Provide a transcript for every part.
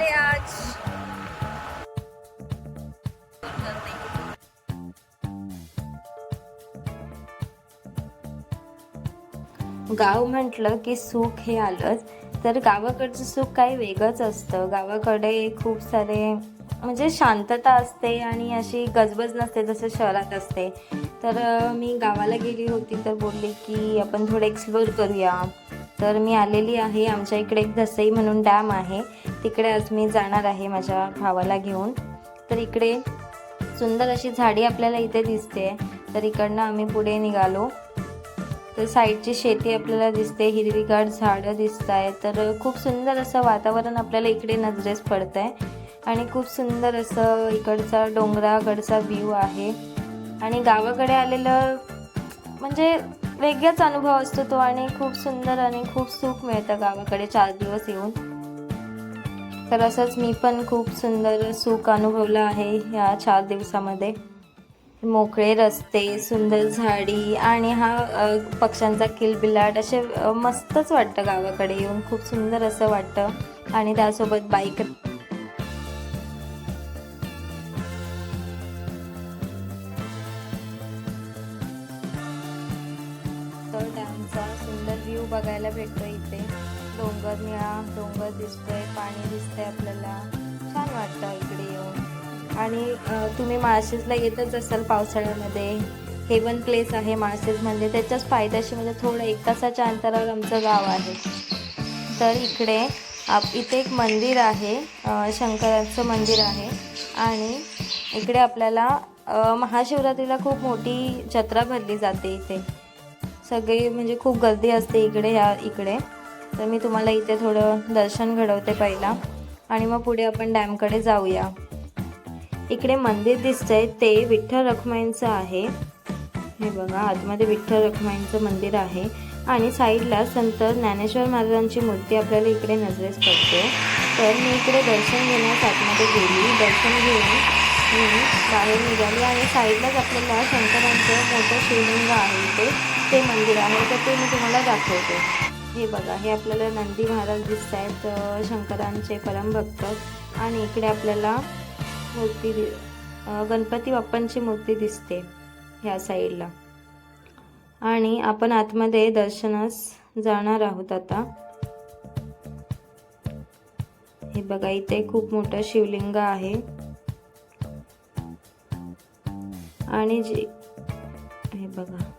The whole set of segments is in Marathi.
चालले आज. गाव म्हटलं की सुख हे आलंच तर गावाकडचं सुख काही वेगळंच असतं. गावाकडे खूप सारे म्हणजे शांतता असते आणि अशी गजबज नसते जसं शहरात असते. तर मी गावाला गेली होती तर बोलली की आपण थोडं एक्सप्लोर करूया. तर मी आलेली आहे आमच्या इकडे एक धसई म्हणून डॅम आहे. तिकडे आज मी जाणार आहे माझ्या भावाला घेऊन. तर इकडे सुंदर अशी झाडी आपल्याला इथे दिसते. तर इकडनं आम्ही पुढे निघालो. तर साईडची शेती आपल्याला दिसते हिरवीगार झाडं दिसत आहे तर खूप सुंदर असं वातावरण आपल्याला इकडे नजरेस पडत आहे आणि खूप सुंदर असं इकडचा डोंगराकडचा व्ह्यू आहे. आणि गावाकडे आलेलं म्हणजे वेगळाच अनुभव असतो तो. आणि खूप सुंदर आणि खूप सुख मिळतं गावाकडे चार दिवस येऊन. तर असंच मी पण खूप सुंदर सुख अनुभवलं आहे ह्या चार दिवसामध्ये. मोकळे रस्ते सुंदर झाडी आणि हा पक्ष्यांचा किलबिलाट असे मस्तच वाटतं गावाकडे येऊन. खूप सुंदर असं वाटतं. आणि त्यासोबत बाईक. तर डॅमचा सुंदर व्ह्यू बघायला भेटतो इथे. डोंगर निळा डोंगर दिसतोय पाणी दिसतंय आपल्याला. छान वाटतं इकडे येऊन. आणि तुम्ही माळशेजला येतच असाल पावसाळ्यामध्ये. हेवन प्लेस आहे माळशेज म्हणजे त्याच्याच फायद्याशी म्हणजे थोडं एक तासाच्या अंतरावर आमचं गाव आहे. तर इकडे आप इथे एक मंदिर आहे. शंकराचं मंदिर आहे. आणि इकडे आपल्याला महाशिवरात्रीला खूप मोठी जत्रा भरली जाते इथे. सगळी म्हणजे खूप गर्दी असते इकडे या इकडे. तर मी तुम्हाला इथे थोडं दर्शन घडवते पहिला. आणि मग पुढे आपण डॅमकडे जाऊया. इकडे मंदिर दिसतंय ते विठ्ठल रखुमाईंचं आहे. हे बघा आतमध्ये विठ्ठल रखुमाईंचं मंदिर आहे. आणि साईडला संत ज्ञानेश्वर महाराजांची मूर्ती आपल्याला इकडे नजरेस पडते. तर मी इकडे दर्शन घेण्यास आतमध्ये गेली. दर्शन घेऊन मी बाहेर निघाली आणि साईडलाच आपल्याला शंकरांचं मोठं शिवलिंग आहे इथे. ते मंदिर आहे. तर ते मी तुम्हाला दाखवते. हे बघा हे आपल्याला नंदी महाराज दिसत आहेत शंकरांचे परमभक्त आणि इकडे आपल्याला मूर्ती दि गणपती बाप्पांची मूर्ती दिसते ह्या साईडला. आणि आपण आतमध्ये दर्शनास जाणार आहोत आता. हे बघा इथे खूप मोठं शिवलिंग आहे. आणि जे हे बघा.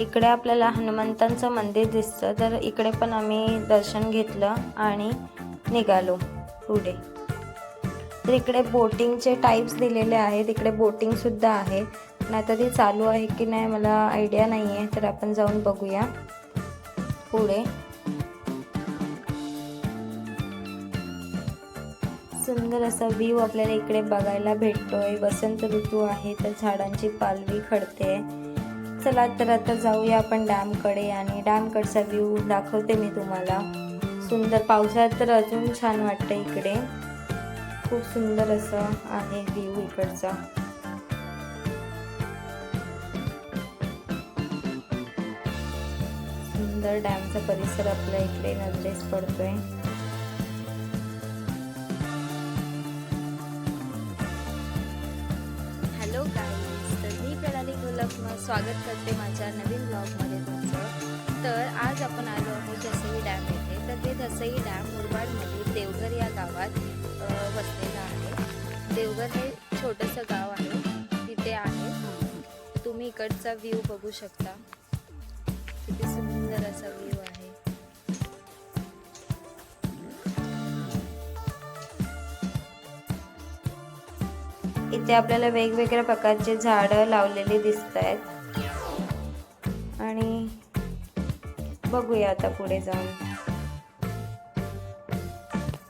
इकडे आपल्याला हनुमंतांचं मंदिर दिसतं. तर इकडे पण आम्ही दर्शन घेतलं आणि निघालो पुढे. तर इकडे बोटिंगचे टाईप्स दिलेले आहेत. इकडे बोटिंगसुद्धा आहे. पण आता ती चालू आहे की नाही मला आयडिया नाही आहे तर आपण जाऊन बघूया पुढे. सुंदर असा व्ह्यू आपल्याला इकडे बघायला भेटतोय. वसंत ऋतू आहे तर झाडांची पालवी खडते. चला तर आता जाऊया आपण डॅमकडे आणि डॅमकडचा व्ह्यू दाखवते मी तुम्हाला. सुंदर पावसाळ्यात तर अजून छान वाटतं इकडे. खूप सुंदर असं आहे व्ह्यू इकडचा. सुंदर डॅमचा परिसर आपल्या इकडे नजरेस पडतोय. हॅलो गाईज प्रणाली स्वागत करते माझ्या नवीन ब्लॉगमध्ये तुमचं. तर आज आपण आलो आहोत धसई डॅम येथे. तर ते धसई डॅम मुरबाडमधील देवघर या गावात वसलेलं आहे. देवघर हे छोटंसं गाव आहे. तिथे आहे. तुम्ही इकडचा व्ह्यू बघू शकता. इथे आपल्याला वेगवेगळ्या प्रकारचे झाडं लावलेली दिसत आहेत आणि बघूया आता पुढे जाऊन.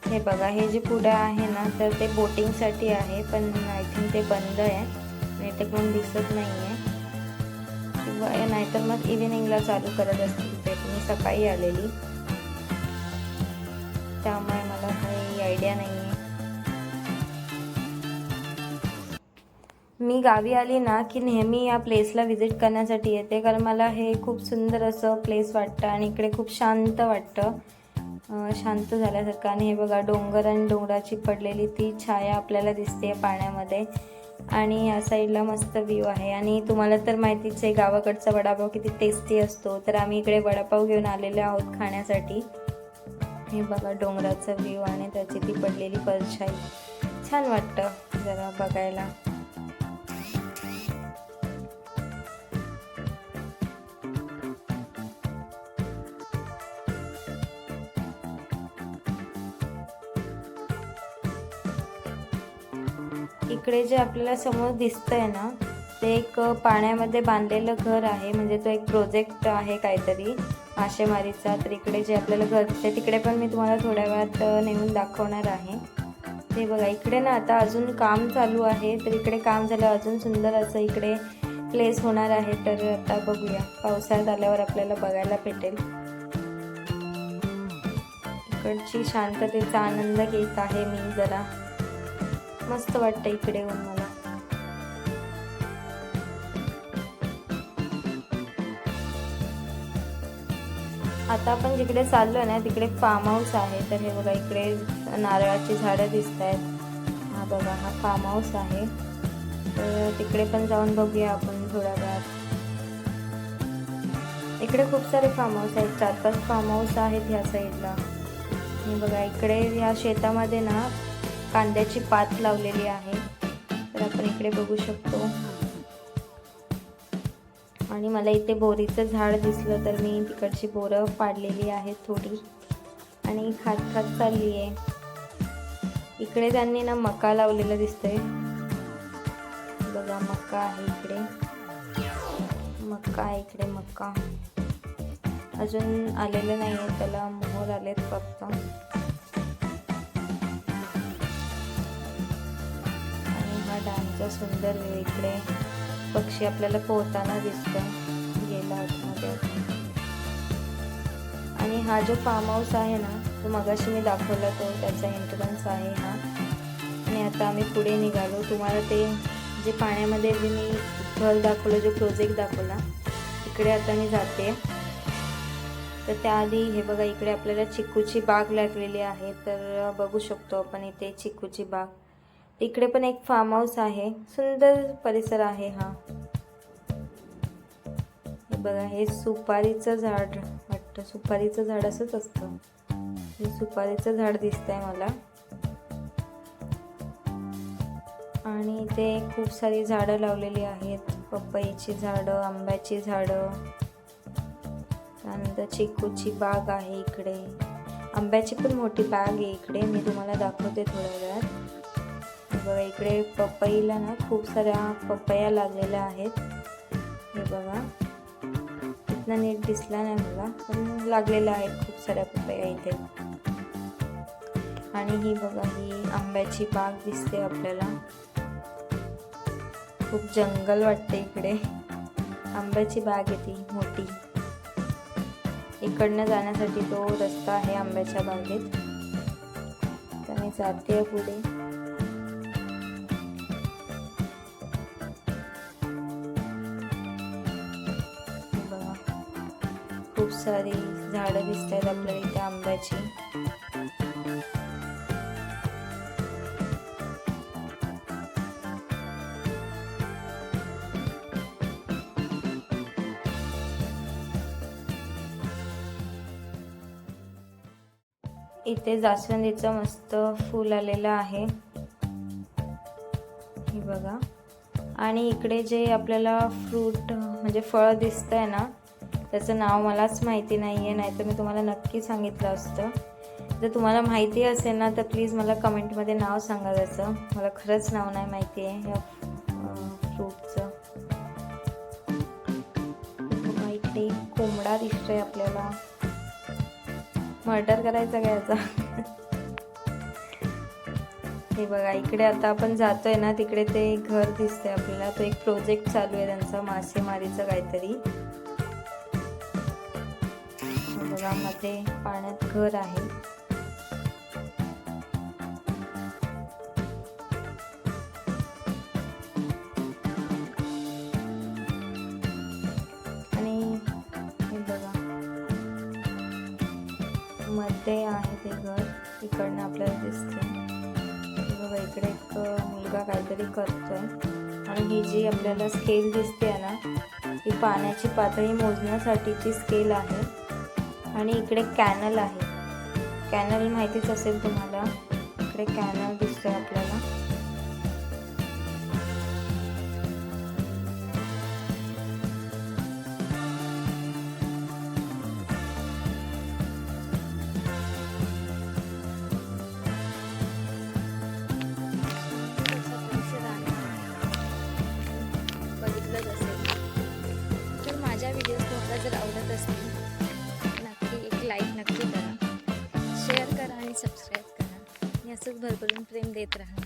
हे बघा हे जे पुढे आहे ना तर ते बोटिंगसाठी आहे पण आय थिंक ते बंद आहे. नाही ते कोण दिसत नाही आहे किंवा नाहीतर मग इव्हिनिंगला चालू करत असतील ते. मी सकाळी आलेली. त्यामुळे मला काही आयडिया नाही मी गावी आली ना की नेहमी या प्लेसला व्हिजिट करण्यासाठी येते. कारण मला हे खूप सुंदर असं प्लेस वाटतं आणि इकडे खूप शांत वाटतं. शांत झाल्यासारखं. आणि हे बघा डोंगर आणि डोंगराची पडलेली ती छाया आपल्याला दिसते पाण्यामध्ये. आणि या साईडला मस्त व्ह्यू आहे. आणि तुम्हाला तर माहितीच आहे गावाकडचा वडापाव किती टेस्टी असतो. तर आम्ही इकडे वडापाव घेऊन आलेले आहोत खाण्यासाठी. हे बघा डोंगराचा व्ह्यू आणि त्याची ती पडलेली परछाई. छान वाटतं जरा बघायला. इकडे जे आपल्याला समोर दिसतंय ना ते एक पाण्यामध्ये बांधलेलं घर आहे. म्हणजे तो एक प्रोजेक्ट आहे काहीतरी मासेमारीचा. तर इकडे जे आपल्याला घर ते तिकडे पण मी तुम्हाला थोड्या वेळात नेऊन दाखवणार आहे. ते बघा इकडे ना आता अजून काम चालू आहे. तर इकडे काम झालं अजून सुंदर असं इकडे प्लेस होणार आहे. तर आता बघूया. पावसाळ्यात आल्यावर आपल्याला बघायला भेटेल. इकडची शांततेचा आनंद घेत आहे मी जरा. मस्त वाटतं इकडे येऊन मला. आता आपण जिकडे चाललो ना तिकडे फार्म हाऊस आहे. तर हे बघा इकडे नारळाची झाडं दिसत आहेत हा बघा हा फार्म हाऊस आहे. तर तिकडे पण जाऊन बघूया आपण थोड्या वेळात इकडे खूप सारे फार्म हाऊस आहेत. चार पाच फार्म हाऊस आहेत ह्या साईडला हे बघा इकडे ह्या शेतामध्ये ना कांद्याची पात लावलेली आहे. तर आपण इकडे बघू शकतो. आणि मला इथे बोरीचं झाड दिसलं तर मी तिकडची बोरं पाडलेली आहेत थोडी. आणि खात खात चालली आहे इकडे त्यांनी ना मका लावलेलं दिसतंय. बघा मका आहे इकडे. मका आहे इकडे मका. अजून आलेलं नाही आहे त्याला मोहर आलेत फक्त. हा सुंदर व्ह्यू इकडे. पक्षी आपल्याला पोहताना दिसतो गेला आतमध्ये आणि हा जो फार्म हाऊस आहे ना तो मगाशी मी दाखवला तो त्याचा एंट्रन्स आहे हा. आणि आता आम्ही पुढे निघालो. तुम्हाला ते जे पाण्यामध्ये जे मी घर दाखवलं जो प्रोजेक्ट दाखवला इकडे आता मी जाते. तर त्याआधी हे बघा इकडे आपल्याला चिकूची बाग लागलेली आहे. तर बघू शकतो आपण इथे चिकूची बाग. इकडे पण एक फार्म हाऊस आहे. सुंदर परिसर आहे हा. हे बघा हे सुपारीचं झाड वाटतं. सुपारीचं झाड असंच असतं. हे सुपारीचं झाड दिसतंय मला. आणि इथे खूप सारी झाडं लावलेली आहेत. पपईची झाडं आंब्याची झाडं. त्यानंतर चिकूची बाग आहे इकडे. आंब्याची पण मोठी बाग आहे इकडे. मी तुम्हाला दाखवते थोड्या वेळात. बघा इकडे पपईला ना खूप साऱ्या पपया लागलेल्या आहेत. हे बघा. इथनं नीट दिसला नाही मला पण लागलेला आहेत खूप साऱ्या पपया इथे. आणि ही बघा ही आंब्याची बाग दिसते आपल्याला. खूप जंगल वाटते इकडे. आंब्याची बाग आहे ती मोठी. इकडनं जाण्यासाठी तो रस्ता आहे आंब्याच्या बागेत. तर मी जाते पुढे. सारी झाडं दिसत आहेत आपल्या इथे आंब्याची. इथे जास्वंदीचं मस्त फूल आलेलं आहे. हे बघा. आणि इकडे जे आपल्याला फ्रूट म्हणजे फळ दिसतंय ना त्याचं नाव मलाच माहिती नाही आहे नाहीतर मी तुम्हाला नक्की सांगितलं असतं. जर तुम्हाला माहिती असेल ना तर प्लीज मला कमेंटमध्ये नाव सांगा त्याचं. मला खरंच नाव नाही माहिती आहे या फ्रूटचं माहिती कोंबडा दिसतोय आपल्याला. मर्डर करायचा घ्यायचा याचा हे बघा इकडे आता आपण जातोय ना तिकडे ते घर दिसतंय आपल्याला. तो एक प्रोजेक्ट चालू आहे त्यांचा मासेमारीचं काहीतरी. बघा मध्ये पाण्यात घर आहे. आणि हे बघा. मध्ये आहे ते घर. इकडनं आपल्याला दिसतंय. बघा इकडे एक मुलगा काहीतरी करतोय. आणि ही जी आपल्याला स्केल दिसते ना ही पाण्याची पातळी मोजण्यासाठीची स्केल आहे. आणि इकडे कॅनल आहे. कॅनल माहितीच असेल तुम्हाला. इकडे कॅनल दिसतोय आपल्याला. भरभरून प्रेम देत राहा थँक्यू